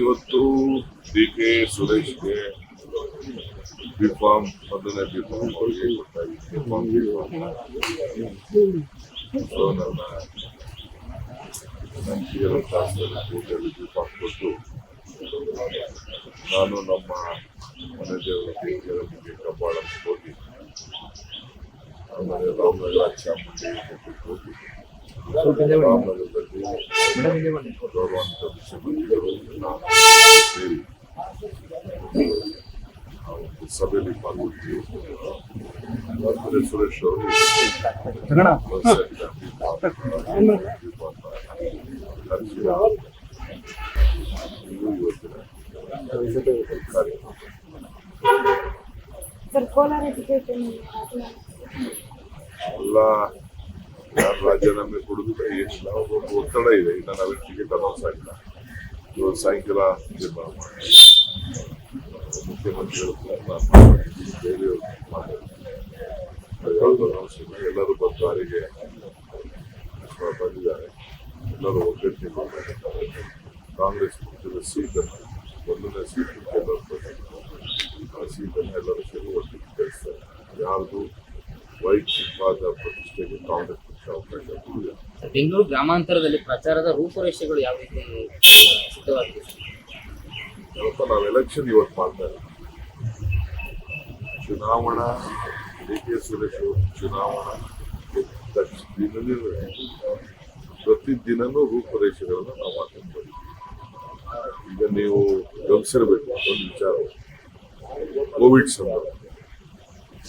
ಇವತ್ತು D K ಸುರೇಶ್ಗೆ B form ಮೊದಲನೇ ಬಿ ಫಾರ್ಮ್ ಅವರಿಗೆ ಕೊಟ್ಟಾಗಿದೆ ಬಿ ಫಾರ್ಮ್ ಸೊ ನನ್ನ ನನ್ನ ಕಿಯರ ಕ್ಲಾಸ್ನಲ್ಲಿ ಕೂಟಲ್ಲಿ ಬಿ ಫಾರ್ಮ್ ಕೊಟ್ಟು ನಾನು ನಮ್ಮ ಮನೆ ದೇವರ ದೇವರಿಗೆ ಕಬ್ಬಾಳಕ್ಕೆ ಹೋಗಿ ಆಮೇಲೆ ರಾಮನಗರ ಚಾಮುಂಡಿ ಹೋಗಿ ರಾಮನಗರ ಸಭೆಯಲ್ಲಿ ಪಾಲ್ಗೊಳ್ತೀವಿ ಸುರೇಶ್ ಅವರು ಕಾರ್ಯಕ್ರಮ ಎಲ್ಲ రాజనమే కొడుతది ఈ శావబో పోటడైవే ఇద నవే చికిత నసైత ఇర్ సైకిలే బవ మ ముఖ్యమంత్రిని మాట్లాడండి కేలియ్ మాట అకౌంట్ అవసరమే అందరూ బార్గే అస్వతది జారే నరో కీర్తి నమాట కాంగ్రెస్ కుంటల సీత ఒన్నన సీత కుంటల పోట కాసీన అందరూ చెలు వతిస్ యార్దు ವಾದ ಪ್ರತಿಷ್ಠೆಗೆ ಕಾಂಗ್ರೆಸ್ ಪಕ್ಷ ಅವಕಾಶ ಕೊಡುವುದಿಲ್ಲ ಬೆಂಗಳೂರು ಗ್ರಾಮಾಂತರದಲ್ಲಿ ಪ್ರಚಾರದ ರೂಪುರೇಷೆಗಳು ಯಾವ ರೀತಿ ಇವತ್ತು ನಾವು ಎಲೆಕ್ಷನ್ ಇವತ್ತು ಮಾಡ್ತಾ ಇದ್ದೀವಿ ಚುನಾವಣಾ ಡಿ ಕೆ ಸುರೇಶ್ ಚುನಾವಣಾ ದಿನವೇ ಪ್ರತಿದಿನನೂ ರೂಪುರೇಷೆಗಳನ್ನು ನಾವು ಹಾಕೊಂಡ್ಬಂದಿದ್ದೀವಿ ಈಗ ನೀವು ಗಮನಿಸಿರಬೇಕು ಒಂದು ವಿಚಾರ ಕೋವಿಡ್ ಸಂದರ್ಭ